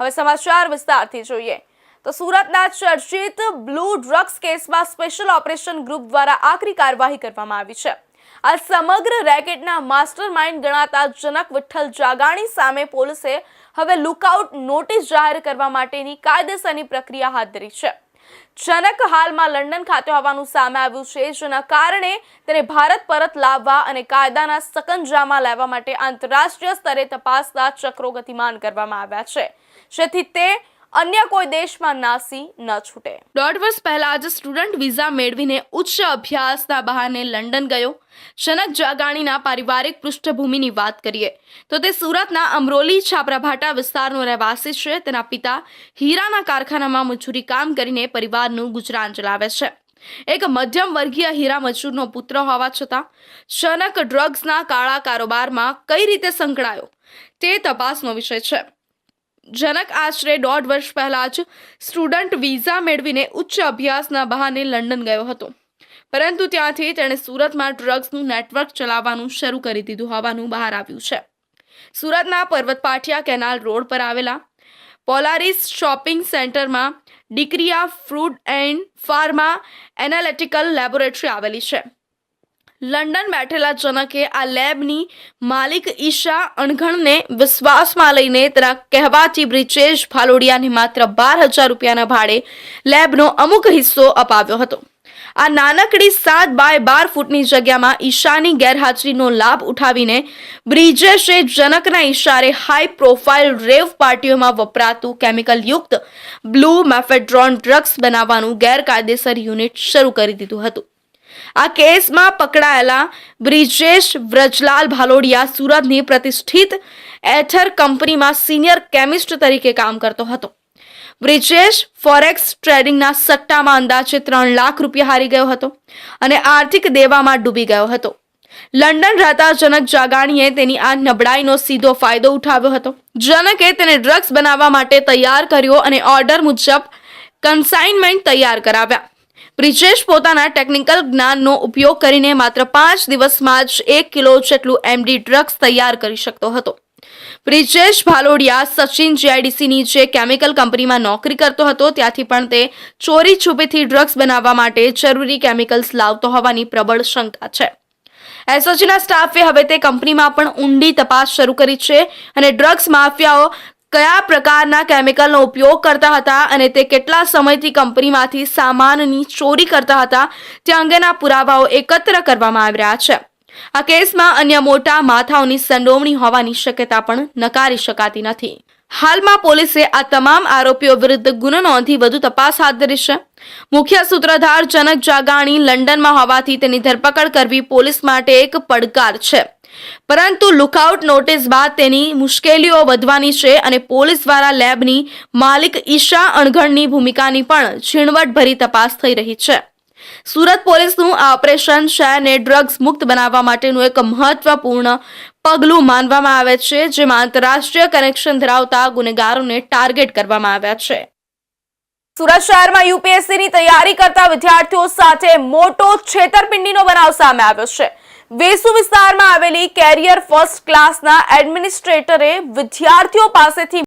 હવે સમાચાર વિસ્તારથી જોઈએ. તો સુરતના ચર્ચિત બ્લુ ડ્રગ્સ કેસમાં સ્પેશિયલ ઓપરેશન ગ્રુપ દ્વારા આકરી કાર્યવાહી કરવામાં આવી છે. આ સમગ્ર રેકેટના માસ્ટર માઇન્ડ ગણાતા જનક વિઠ્ઠલ જાગાણી સામે પોલીસે હવે લુકઆઉટ નોટિસ જાહેર કરવા માટેની કાયદેસરની પ્રક્રિયા હાથ ધરી છે. જનક હાલમાં લંડન ખાતે હોવાનું સામે આવ્યું છે. જેના કારણે તેને ભારત પરત લાવવા અને કાયદાના સકંજામાં લેવા માટે આંતરરાષ્ટ્રીય સ્તરે તપાસના ચક્રો ગતિમાન કરવામાં આવ્યા છે. જેથી તે અન્ય કોઈ દેશમાં નાસી ન છૂટે. દોઢ વર્ષ પહેલા જ સ્ટુડન્ટ વિઝા મેળવીને ઉચ્ચ અભ્યાસના બહાને લંડન ગયો. જનક જાગાણીના પારિવારિક પૃષ્ઠભૂમિની વાત કરીએ તો તે સુરતના અમરોલી છાપરાભાટા વિસ્તારનો રહેવાસી છે. તેના પિતા હીરાના કારખાનામાં મજૂરી કામ કરીને પરિવારનું ગુજરાન ચલાવે છે. એક મધ્યમ વર્ગીય હીરા મજૂરનો પુત્ર હોવા છતાં જનક ડ્રગ્સના કાળા કારોબારમાં કઈ રીતે સંકળાયો તે તપાસનો વિષય છે. જનક આશરે દોઢ વર્ષ પહેલાં જ સ્ટુડન્ટ વિઝા મેળવીને ઉચ્ચ અભ્યાસના બહાને લંડન ગયો હતો. પરંતુ ત્યાંથી તેણે સુરતમાં ડ્રગ્સનું નેટવર્ક ચલાવવાનું શરૂ કરી દીધું હોવાનું બહાર આવ્યું છે. સુરતના પર્વતપાઠિયા કેનાલ રોડ પર આવેલા પોલારિસ શોપિંગ સેન્ટરમાં ડિક્રિયા fruit and pharma analytical laboratory આવેલી છે. લંડન બેઠેલા જનકે આ લેબની માલિક ઈશા અણઘણને વિશ્વાસમાં લઈને તેના કહેવાથી બ્રિજેશ ભાલોડિયાને માત્ર બાર હજાર રૂપિયાના ભાડે લેબનો અમુક હિસ્સો અપાવ્યો હતો. આ નાનકડી સાત બાય બાર ફૂટની જગ્યામાં ઈશાની ગેરહાજરીનો લાભ ઉઠાવીને બ્રિજેશે જનકના ઈશારે હાઈ પ્રોફાઇલ રેવ પાર્ટીઓમાં વપરાતું કેમિકલ યુક્ત બ્લુ મેફેડ્રોન ડ્રગ્સ બનાવવાનું ગેરકાયદેસર યુનિટ શરૂ કરી દીધું હતું. આ કેસમાં પકડાયેલા બ્રિજેશ વ્રજલાલ ભાલોડિયા સુરતની પ્રતિષ્ઠિત એથર કંપનીમાં સિનિયર કેમિસ્ટ તરીકે કામ કરતો હતો. બ્રિજેશ ફોરેક્સ ટ્રેડિંગના સટ્ટામાં અંદાજે ત્રણ લાખ રૂપિયા હારી ગયો હતો અને આર્થિક દેવામાં ડૂબી ગયો હતો. લંડન રહેતા જનક જાગાણીએ તેની આ નબળાઈનો સીધો ફાયદો ઉઠાવ્યો હતો. જનકે તેને ડ્રગ્સ બનાવવા માટે તૈયાર કર્યો અને ઓર્ડર મુજબ કન્સાઇનમેન્ટ તૈયાર કરાવ્યા. બ્રિજેશ પોતાના ટેકનિકલ જ્ઞાનનો ઉપયોગ કરીને માત્ર પાંચ દિવસમાં જ એક કિલો જેટલું એમડી ડ્રગ્સ તૈયાર કરી શકતો હતો. બ્રિજેશ ભાલોડિયા સચિન જીઆઈડીસીની જે કેમિકલ કંપનીમાં નોકરી કરતો હતો, ત્યાંથી પણ તે ચોરી છુપીથી ડ્રગ્સ બનાવવા માટે જરૂરી કેમિકલ્સ લાવતો હોવાની પ્રબળ શંકા છે. એસઓજીના સ્ટાફે હવે તે કંપનીમાં પણ ઊંડી તપાસ શરૂ કરી છે અને ડ્રગ્સ માફિયાઓ કયા પ્રકારના કેમિકલનો ઉપયોગ કરતા હતા અને તે કેટલા સમયથી કંપનીમાંથી સામાનની ચોરી કરતા હતા, તે અંગેના પુરાવાઓ એકત્ર કરવામાં આવી રહ્યા છે. આ કેસમાં અન્ય મોટા માથાઓની સંડોવણી હોવાની શક્યતા પણ નકારી શકાતી નથી. હાલમાં પોલીસે આ તમામ આરોપીઓ વિરુદ્ધ ગુનો નોંધી વધુ તપાસ હાથ ધરી છે. મુખ્ય સૂત્રધાર જનક જાગાણી લંડનમાં હોવાથી તેની ધરપકડ કરવી પોલીસ માટે એક પડકાર છે. પરંતુ લુકઆઉટ નોટિસ બાદ તેની મુશ્કેલીઓ વધવાની છે અને પોલીસ દ્વારા લેબની માલિક ઈશા અણઘણની ભૂમિકાની પણ ઝીણવટભરી તપાસ થઈ રહી છે. સુરત પોલીસનું આ ઓપરેશન શહેરને ડ્રગ્સ મુક્ત બનાવવા માટેનું એક મહત્વપૂર્ણ પગલું માનવામાં આવે છે, જેમાં આંતરરાષ્ટ્રીય કનેક્શન ધરાવતા ગુનેગારોને ટાર્ગેટ કરવામાં આવ્યા છે. સુરત શહેરમાં યુપીએસસીની તૈયારી કરતા વિદ્યાર્થીઓ સાથે મોટો છેતરપિંડીનો બનાવ સામે આવ્યો છે. વેસુ વિસ્તારમાં આવેલી કેરિયર ફર્સ્ટ ક્લાસના એડમિનિસ્ટ્રેટરે વિદ્યાર્થીઓ પાસેથી